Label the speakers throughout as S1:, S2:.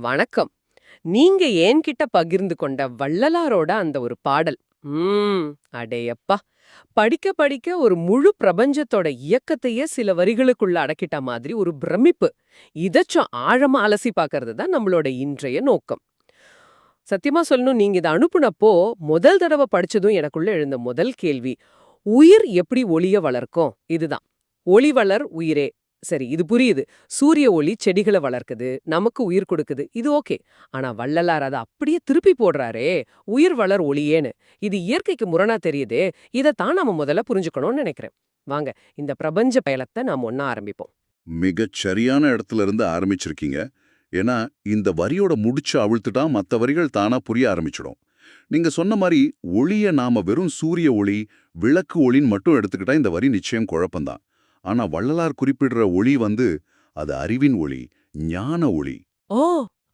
S1: வணக்கம். நீங்க என்கிட்ட பகிர்ந்து கொண்ட வள்ளலாரோட அந்த ஒரு பாடல். ம் அடேயப்பா. படிக்க படிக்க ஒரு முழு பிரபஞ்சத்தோட இயக்கத்தையே சில வரிகளுக்குள்ள அடக்கிட்ட மாதிரி ஒரு பிரமிப்பு. இதச்சும் ஆழமா அலசி பார்க்கறது தான் நம்மளோட இன்றைய நோக்கம். சத்தியமா சொல்லணும் நீங்க இதை அனுப்புனப்போ முதல் தடவை படிச்சதும் எனக்குள்ள எழுந்த முதல் கேள்வி உயிர் எப்படி ஒளிய வளர்க்கும்? இதுதான். ஒளி வளர் உயிரே. சரி இது புரியுது. சூரிய ஒளி செடிகளை வளர்க்குது நமக்கு உயிர் கொடுக்குது இது ஓகே. ஆனா வள்ளலார் அதை அப்படியே திருப்பி போடுறாரே உயிர் வளர் ஒளியேன்னு. இது இயற்கைக்கு முரணா தெரியுதே இதைத்தான் நாம முதல்ல புரிஞ்சுக்கணும்னு நினைக்கிறேன். வாங்க இந்த பிரபஞ்ச பயலத்தை நாம ஒன்னா ஆரம்பிப்போம்.
S2: மிகச் சரியான இடத்துல இருந்து ஆரம்பிச்சிருக்கீங்க. ஏன்னா இந்த வரியோட முடிச்சு அவிழ்த்துட்டா மத்த வரிகள் தானா புரிய ஆரம்பிச்சிடும். நீங்க சொன்ன மாதிரி ஒளிய நாம வெறும் சூரிய ஒளி விளக்கு ஒளின்னு மட்டும் எடுத்துக்கிட்டா இந்த வரி நிச்சயம் குழப்பம்தான். ஆனா வள்ளலார் குறிப்பிடுற ஒளி வந்து அது அறிவின் ஒளி ஞான ஒளி.
S1: ஓ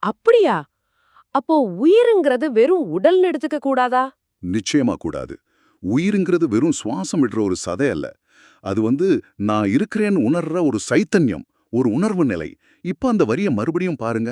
S1: அப்படியா? அப்போ உயிருங்கிறது வெறும் உடல்னு எடுத்துக்க கூடாதா?
S2: நிச்சயமா கூடாது. உயிருங்கிறது வெறும் சுவாசம் விடுற ஒரு சதை அல்ல. அது வந்து நான் இருக்கிறேன்னு உணர்ற ஒரு சைத்தன்யம் ஒரு உணர்வு நிலை. இப்ப அந்த வரிய மறுபடியும் பாருங்க.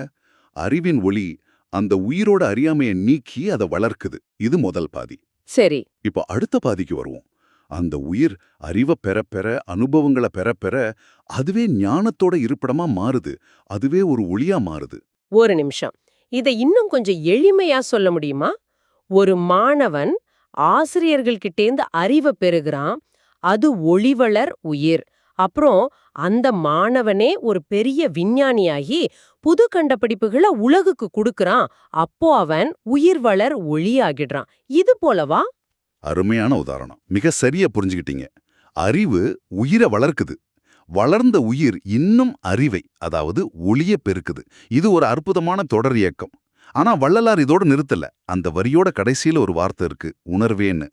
S2: அறிவின் ஒளி அந்த உயிரோட அறியாமையை நீக்கி அதை வளர்க்குது. இது முதல் பாதி.
S1: சரி.
S2: இப்போ அடுத்த பாதிக்கு வருவோம். அந்த உயிர் அறிவை பெற பெற அனுபவங்களை பெற பெற அதுவே ஞானத்தோட இருப்பிடமா மாறுது. அதுவே ஒரு ஒளியா மாறுது.
S1: ஒரு நிமிஷம். இதை இன்னும் கொஞ்சம் எளிமையா சொல்ல முடியுமா? ஒரு மாணவன் ஆசிரியர்கள்கிட்டேந்து அறிவை பெறுகிறான். அது ஒளிவளர் உயிர். அப்புறம் அந்த மாணவனே ஒரு பெரிய விஞ்ஞானியாகி புது கண்டுபிடிப்புகளை உலகுக்கு கொடுக்கறான். அப்போ அவன் உயிர் வளர் ஒளியாகிடுறான். இது போலவா?
S2: அருமையான உதாரணம். மிக சரியா புரிஞ்சுக்கிட்டீங்க. அறிவு உயிரை வளர்க்குது. வளர்ந்த உயிர் இன்னும் அறிவை அதாவது ஒளிய பெருக்குது. இது ஒரு அற்புதமான தொடர் இயக்கம். ஆனா வள்ளலார் இதோட நிறுத்தல. அந்த வரியோட கடைசியில ஒரு வார்த்தை இருக்கு உணர்வேன்னு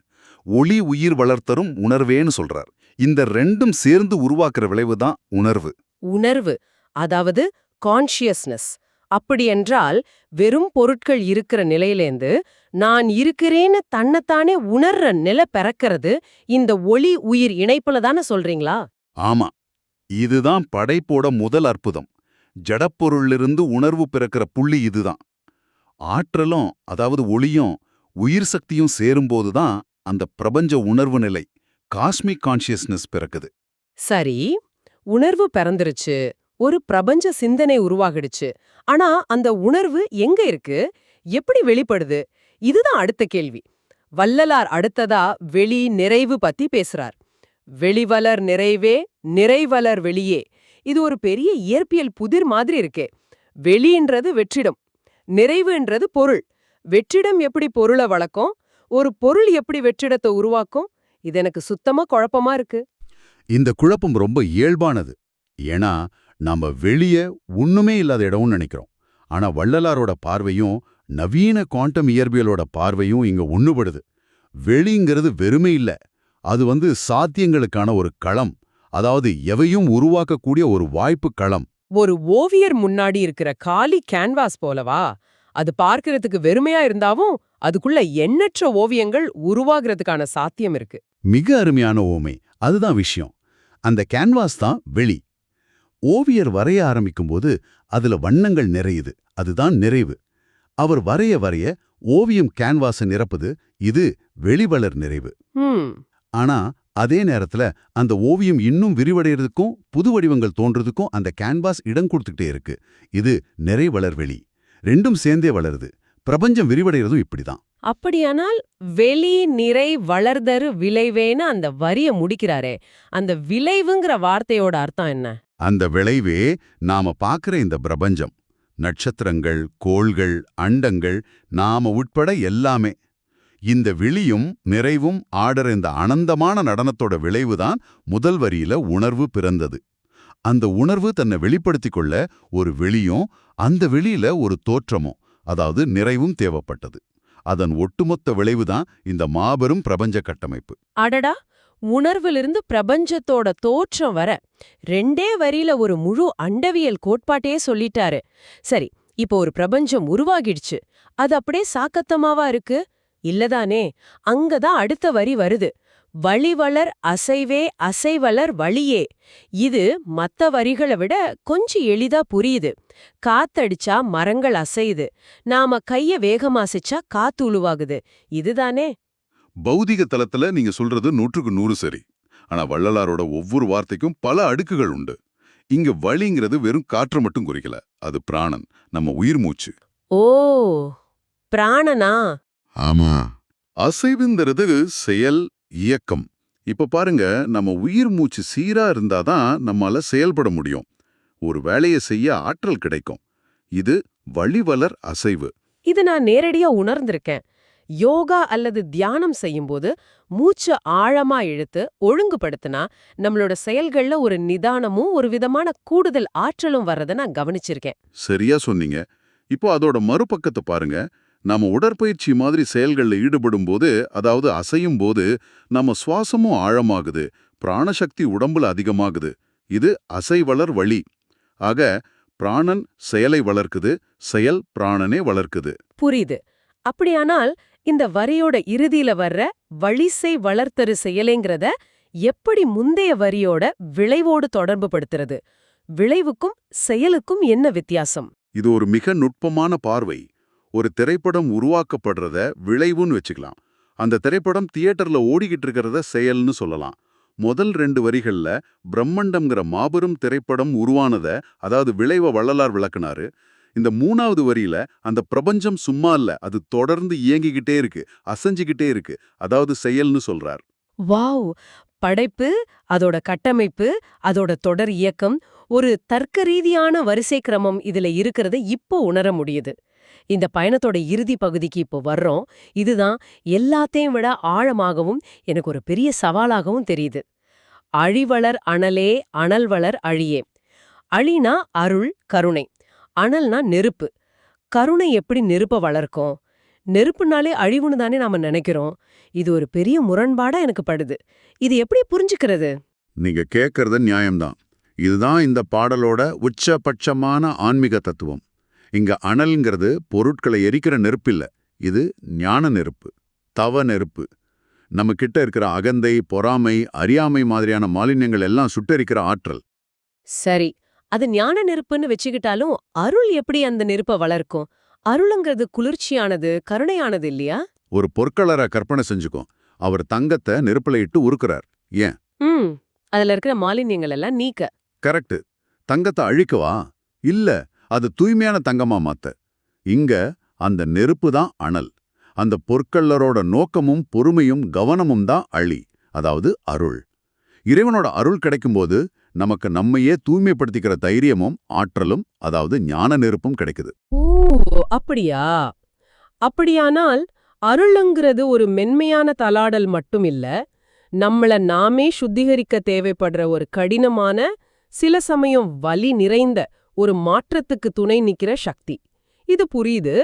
S2: ஒளி உயிர் வளர்த்தரும் உணர்வேன்னு சொல்றார். இந்த ரெண்டும் சேர்ந்து உருவாக்குற விளைவு தான் உணர்வு.
S1: உணர்வு அதாவது கான்ஷியஸ்னஸ் அப்படியென்றால் வெறும் பொருட்கள் இருக்கிற நிலையிலேந்து நான் இருக்கிறேன்னு தன்னைத்தானே உணர்ற நிலை பிறக்கிறது இந்த ஒளி உயிர் இணைப்புல தானே சொல்றீங்களா?
S2: ஆமா இதுதான் படைப்போட முதல் அற்புதம். ஜடப்பொருளிலிருந்து உணர்வு பிறக்கிற புள்ளி இதுதான். ஆற்றலும் அதாவது ஒளியும் உயிர் சக்தியும் சேரும்போதுதான் அந்த பிரபஞ்ச உணர்வு நிலை காஸ்மிக் கான்ஷியஸ்னஸ் பிறக்குது.
S1: சரி உணர்வு பிறந்துருச்சு ஒரு பிரபஞ்ச சிந்தனை உருவாகிடுச்சு. ஆனா அந்த உணர்வு எங்க இருக்கு? எப்படி வெளிப்படுது? இதுதான் அடுத்த கேள்வி. வள்ளலார் அடுத்ததா வெளி நிறைவு பத்தி பேசுறார். வெளிவலர் நிறைவே நிறைவலர் வெளியே. இது ஒரு பெரிய இயற்பியல் புதிர் மாதிரி இருக்கே. வெளின்றது வெற்றிடம் நிறைவுன்றது பொருள். வெற்றிடம் எப்படி பொருளை வளர்க்கும்? ஒரு பொருள் எப்படி வெற்றிடத்தை உருவாக்கும்? இது எனக்கு சுத்தமா குழப்பமா இருக்கு.
S2: இந்த குழப்பம் ரொம்ப இயல்பானது. ஏன்னா நாம வெளிய ஒண்ணுமே இல்லாத இடம்னு நினைக்கிறோம். ஆனா வள்ளலாரோட பார்வையும் நவீன குவாண்டம் இயற்பியலோட பார்வையும் இங்க ஒண்ணுபடுது. வெளிங்கிறது வெறுமை இல்ல. அது வந்து சாத்தியங்களுக்கான ஒரு களம். அதாவது எவையும் உருவாக்கக்கூடிய ஒரு வாய்ப்பு களம்.
S1: ஒரு ஓவியர் முன்னாடி இருக்கிற காலி கேன்வாஸ் போலவா? அது பார்க்கறதுக்கு வெறுமையா இருந்தாவும் அதுக்குள்ள எண்ணற்ற ஓவியங்கள் உருவாகிறதுக்கான சாத்தியம் இருக்கு.
S2: மிக அருமையான ஓமை. அதுதான் விஷயம். அந்த கேன்வாஸ் தான் வெளி. ஓவியர் வரைய ஆரம்பிக்கும்போது அதுல வண்ணங்கள் நிறையுது. அதுதான் நிறைவு. அவர் வரைய வரைய ஓவியம் கேன்வாஸை நிரப்புது. இது வெளிவளர் நிறைவு. ஆனா அதே நேரத்துல அந்த ஓவியம் இன்னும் விரிவடைறதுக்கும் புது வடிவங்கள் தோன்றதுக்கும் அந்த கேன்வாஸ் இடம் கொடுத்துக்கிட்டே இருக்கு. இது நிறைவளர் வெளி. ரெண்டும் சேர்ந்தே வளருது. பிரபஞ்சம் விரிவடைறதும் இப்படிதான்.
S1: அப்படியானால் வெளி நிறை வளர்தரு விளைவேன்னு அந்த வரிய முடிக்கிறாரே. அந்த விளைவுங்கிற வார்த்தையோட அர்த்தம் என்ன?
S2: அந்த விளைவே நாம பார்க்கிற இந்த பிரபஞ்சம். நட்சத்திரங்கள் கோள்கள் அண்டங்கள் நாம உட்பட எல்லாமே. இந்த விழியும் நிறைவும் ஆடற இந்த அனந்தமான நடனத்தோட விளைவுதான் முதல் வரியில உணர்வு பிறந்தது. அந்த உணர்வு தன்னை வெளிப்படுத்திக் கொள்ள ஒரு வெளியும் அந்த வெளியில ஒரு தோற்றமும் அதாவது நிறைவும் தேவைப்பட்டது. அதன் ஒட்டுமொத்த விளைவுதான் இந்த மாபெரும் பிரபஞ்ச கட்டமைப்பு.
S1: அடடா! உணர்விலிருந்து பிரபஞ்சத்தோட தோற்றம் வர ரெண்டே வரியில ஒரு முழு அண்டவியல் கோட்பாட்டையே சொல்லிட்டாரு. சரி இப்போ ஒரு பிரபஞ்சம் உருவாகிடுச்சு. அது அப்படியே சாக்கத்தமாவா இருக்கு? இல்லதானே அங்கதான் அடுத்த வரி வருது. வழிவளர் அசைவே அசைவளர் வழியே. இது மத்த வரிகளை விட கொஞ்சம் எளிதா புரியுது. காத்தடிச்சா மரங்கள் அசையுது. நாம கைய வேகமாசிச்சா காத்து உழுவாகுது. இதுதானே
S2: பௌதிக தலத்துல நீங்க சொல்றது நூற்றுக்கு நூறு சரி. ஆனா வள்ளலாரோட ஒவ்வொரு வார்த்தைக்கும் பல அடுக்குகள் உண்டு. இங்க வழிங்கிறது வெறும் காற்று மட்டும் குறிக்கல அது பிராணன் நம்ம உயிர் மூச்சு.
S1: ஓ பிராணனா?
S2: ஆமா. அசைவுங்கிறது செயல் இயக்கம். இப்ப பாருங்க நம்ம உயிர் மூச்சு சீரா இருந்தாதான் நம்மால செயல்பட முடியும். ஒரு வேலையை செய்ய ஆற்றல் கிடைக்கும். இது வழிவலர் அசைவு.
S1: இது நான் நேரடியா உணர்ந்திருக்கேன். யோகா அல்லது தியானம் செய்யும்போது மூச்சு ஆழமா இழுத்து ஒழுங்குபடுத்தினா நம்மளோட செயல்கள்ல ஒரு நிதானமும் ஒரு விதமான கூடுதல் ஆற்றலும் வர்றதை நான் கவனிச்சிருக்கேன்.
S2: சரியா சொன்னீங்க. இப்போ அதோட மறுபக்கத்தை பாருங்க. நாம உடற்பயிற்சி மாதிரி செயல்கள்ல ஈடுபடும் போது அதாவது அசையும் போது நம்ம சுவாசமும் ஆழமாகுது. பிராணசக்தி உடம்புல அதிகமாகுது. இது அசைவளர் வழி. ஆக பிராணன் செயலை வளர்க்குது செயல் பிராணனே வளர்க்குது.
S1: புரியுது. அப்படியானால் இந்த வரியோட இறுதியில வர்ற வழிசை வளர்த்தரு செயலேங்கிறத எப்படி முந்தைய வரியோட விளைவோடு தொடர்பு படுத்துறது? விளைவுக்கும் செயலுக்கும் என்ன வித்தியாசம்?
S2: இது ஒரு மிக நுட்பமான பார்வை. ஒரு திரைப்படம் உருவாக்கப்படுறத விளைவுன்னு வச்சுக்கலாம். அந்த திரைப்படம் தியேட்டர்ல ஓடிக்கிட்டு இருக்கிறத செயல்னு சொல்லலாம். முதல் ரெண்டு வரிகள்ல பிரம்மண்டம்ங்கிற மாபெரும் திரைப்படம் உருவானத அதாவது விளைவ வள்ளலார் விளக்குனாரு. இந்த மூணாவது வரியில அந்த பிரபஞ்சம் சும்மா இல்ல அது தொடர்ந்து இயங்கிக்கிட்டே இருக்கு அசைஞ்சுக்கிட்டே இருக்கு. அதாவது செயல்னு சொல்றார்.
S1: வாவ்! படைப்பு அதோட கட்டமைப்பு அதோட தொடர் இயக்கம் ஒரு தர்க்க ரீதியான வரிசை கிரமம் இதுல இருக்கிறத இப்போ உணர முடியுது. இந்த பயணத்தோட இறுதி பகுதிக்கு இப்போ வர்றோம். இதுதான் எல்லாத்தையும் விட ஆழமாகவும் எனக்கு ஒரு பெரிய சவாலாகவும் தெரியுது. அழிவளர் அனலே அனல்வளர் அழியே. அழினா அருள் கருணை. அனல்னா நெருப்பு. கருணை எப்படி நெருப்ப வளர்க்கும்? நெருப்புனாலே அழிவுன்னு தானே நாம நினைக்கிறோம். இது ஒரு பெரிய முரண்பாடா எனக்கு படுது. இது எப்படி புரிஞ்சுக்கிறது?
S2: நீங்க கேட்கறது நியாயம்தான். இதுதான் இந்த பாடலோட உச்சபட்சமான ஆன்மீக தத்துவம். இங்க அனல்ங்கிறது பொருட்களை எரிக்கிற நெருப்பில்ல. இது ஞான நெருப்பு தவ நெருப்பு. நம்ம கிட்ட இருக்கிற அகந்தை பொறாமை அறியாமை மாதிரியான மாலின்யங்கள் எல்லாம் சுட்டெரிக்கிற ஆற்றல்.
S1: சரி அது ஞான நெருப்புன்னு வச்சுக்கிட்டாலும் அருள் எப்படி அந்த நெருப்ப வளர்க்கும்? அருளுங்கிறது குளிர்ச்சியானது கருணையானது இல்லையா?
S2: ஒரு பொற்களரை கற்பனை செஞ்சுக்கும் அவர் தங்கத்தை நெருப்புல இட்டு உருக்குறார். ஏன்?
S1: ம். அதுல இருக்கிற மாலின்யங்கள் எல்லாம் நீக்க.
S2: கரெக்ட் தங்கத்தை அழிக்கவா இல்ல அது தூய்மையான தங்கமா மாத்த. இங்க அந்த நெருப்பு தான் அனல். அந்த பொற்கள்ளரோட நோக்கமும் பொறுமையும் கவனமும் தான் அழி அதாவது அருள். இறைவனோட அருள் கிடைக்கும்போது நமக்கு நம்மையே தூய்மைப்படுத்திக்கிற தைரியமும் ஆற்றலும் அதாவது ஞான நெருப்பும் கிடைக்குது.
S1: ஓ அப்படியா? அப்படியானால் அருளுங்கிறது ஒரு மென்மையான தலாடல் மட்டும் இல்ல நம்மள நாமே சுத்திகரிக்க தேவைப்படுற ஒரு கடினமான சில சமயம் வலி நிறைந்த ஒரு மாற்றத்துக்கு துணை நிக்கிற சக்தி. இது புரியுது?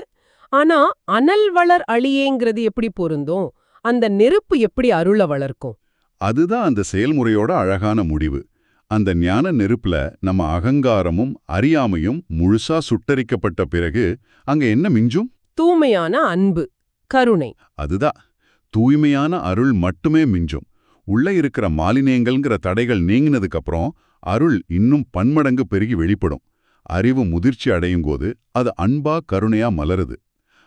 S1: ஆனா அனல் வளர் அழியேங்கிறது எப்படி பொருந்தும்? அந்த நெருப்பு எப்படி அருள வளர்க்கும்?
S2: அதுதான் அந்த செயல்முறையோட அழகான முடிவு. அந்த ஞான நெருப்புல நம்ம அகங்காரமும் அறியாமையும் முழுசா சுட்டரிக்கப்பட்ட பிறகு அங்க என்ன மிஞ்சும்?
S1: தூய்மையான அன்பு கருணை.
S2: அதுதான். தூய்மையான அருள் மட்டுமே மிஞ்சும். உள்ள இருக்கிற மாலினியங்கள்ங்கிற தடைகள் நீங்கினதுக்கு அப்புறம் அருள் இன்னும் பன்மடங்கு பெருகி வெளிப்படும். அறிவு முதிர்ச்சி அடையும்போது அது அன்பா கருணையா மலருது.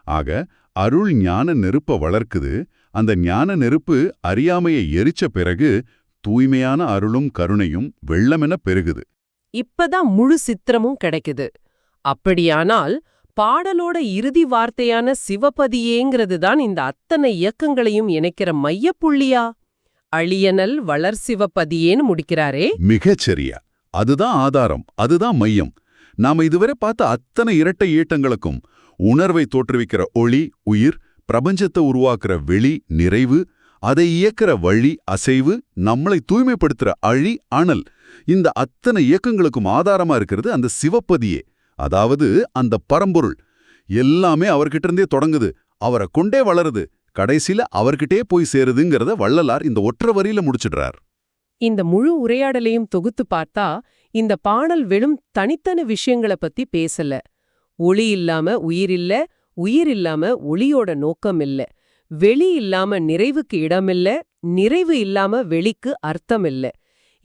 S2: ஆக அருள் ஞான நெருப்ப வளர்க்குது. அந்த ஞான நெருப்பு அறியாமையை எரிச்ச பிறகு தூய்மையான அருளும் கருணையும் வெள்ளமென பெருகுது.
S1: இப்பதான் முழு சித்திரமும் கிடைக்குது. அப்படியானால் பாடலோட இறுதி வார்த்தையான சிவபதியேங்கிறது தான் இந்த அத்தனை இயக்கங்களையும் இணைக்கிற மையப்புள்ளியா? அழியனல் வளர் சிவபதியேன்னு முடிக்கிறாரே.
S2: மிகச் சரியா அதுதான் ஆதாரம் அதுதான் மையம். நாம இதுவரை பார்த்த அத்தனை இரட்டை ஈட்டங்களுக்கும் உணர்வை தோற்றுவிக்கிற ஒளி உயிர் பிரபஞ்சத்தை உருவாக்குற வெளி நிறைவு அதை இயக்கிற வழி அசைவு நம்மளை தூய்மைப்படுத்துற அழி அனல் இந்த அத்தனை இயக்கங்களுக்கும் ஆதாரமா இருக்கிறது அந்த சிவப்பதியே. அதாவது அந்த பரம்பொருள். எல்லாமே அவர்கிட்ட இருந்தே தொடங்குது. அவரை கொண்டே வளருது. கடைசியில அவர்கிட்டே போய் சேருதுங்கிறத வள்ளலார் இந்த ஒற்றை வரியில முடிச்சிடுறார்.
S1: இந்த முழு உரையாடலையும் தொகுத்து பார்த்தா இந்த பாடல் வெறும் தனித்தனி விஷயங்கள பத்தி பேசல. ஒளி இல்லாம உயிர் இல்ல உயிர் இல்லாம ஒளியோட நோக்கம் இல்லை. வெளி இல்லாம நிறைவுக்கு இடமில்ல நிறைவு இல்லாம வெளிக்கு அர்த்தம் இல்ல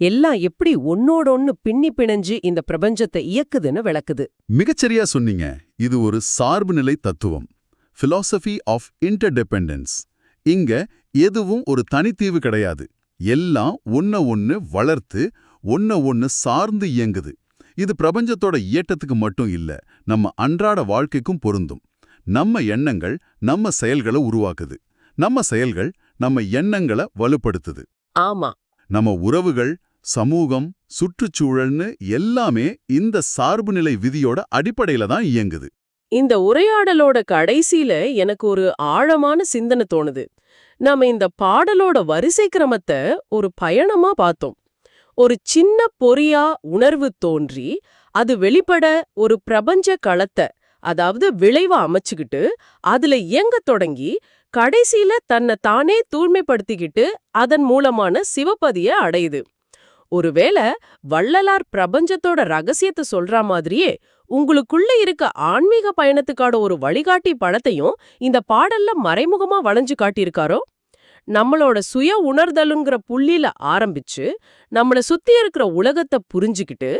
S1: எல்லாம் எப்படி ஒன்னோட ஒன்னு பின்னி பிணைஞ்சு இந்த பிரபஞ்சத்தை இயக்குதுன்னு விளக்குது.
S2: மிகச்சரியா சொன்னீங்க. இது ஒரு சார்புநிலை தத்துவம். பிலாசபி ஆஃப் இன்டர்டிபெண்டன்ஸ் இங்க எதுவும் ஒரு தனித்தீவு கிடையாது. எல்லாம் ஒன்ன ஒன்னு வளர்த்து ஒன்ன ஒன்னு சார்ந்து இயங்குது. இது பிரபஞ்சத்தோட இயட்டத்துக்கு மட்டும் இல்ல நம்ம அன்றாட வாழ்க்கைக்கும் பொருந்தும். நம்ம எண்ணங்கள் நம்ம செயல்களை உருவாக்குது. நம்ம செயல்கள் நம்ம எண்ணங்களை வலுப்படுத்துது.
S1: ஆமா.
S2: நம்ம உறவுகள் சமூகம் சுற்றுச்சூழல்னு எல்லாமே இந்த சார்புநிலை விதியோட அடிப்படையில தான் இயங்குது.
S1: இந்த உரையாடலோட கடைசியில எனக்கு ஒரு ஆழமான சிந்தனை தோணுது. நாம இந்த பாடலோட வரிசை கிரமத்தை ஒரு பயணமா பார்த்தோம். ஒரு சின்ன பொறியா உணர்வு தோன்றி அது வெளிப்பட ஒரு பிரபஞ்ச களத்தை அதாவது விளைவை அமைச்சுக்கிட்டு அதுல இயங்கத் தொடங்கி கடைசியில தன்னை தானே தூய்மைப்படுத்திக்கிட்டு அதன் மூலமான சிவப்பதிய அடையுது. ஒருவேளை வள்ளலார் பிரபஞ்சத்தோட ரகசியத்தை சொல்ற மாதிரியே உங்களுக்குள்ள இருக்க ஆன்மீக பயணத்துக்கான ஒரு வழிகாட்டி படத்தையும் இந்த பாடல்ல மறைமுகமா வளைஞ்சு காட்டியிருக்காரோ? நம்மளோட சுய உணர்தலுங்கிற புள்ளியில ஆரம்பிச்சு நம்மள சுத்தி இருக்கிற உலகத்தை புரிஞ்சுக்கிட்டு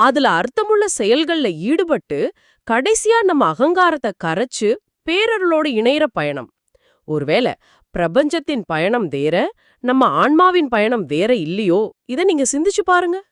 S1: அதுல அர்த்தமுள்ள செயல்கள்ல ஈடுபட்டு கடைசியா நம்ம அகங்காரத்தை கரைச்சு பேரருளோட இணையற பயணம். ஒருவேளை பிரபஞ்சத்தின் பயணம் வேற நம்ம ஆன்மாவின் பயணம் வேற இல்லையோ? இத நீங்க சிந்திச்சு பாருங்க.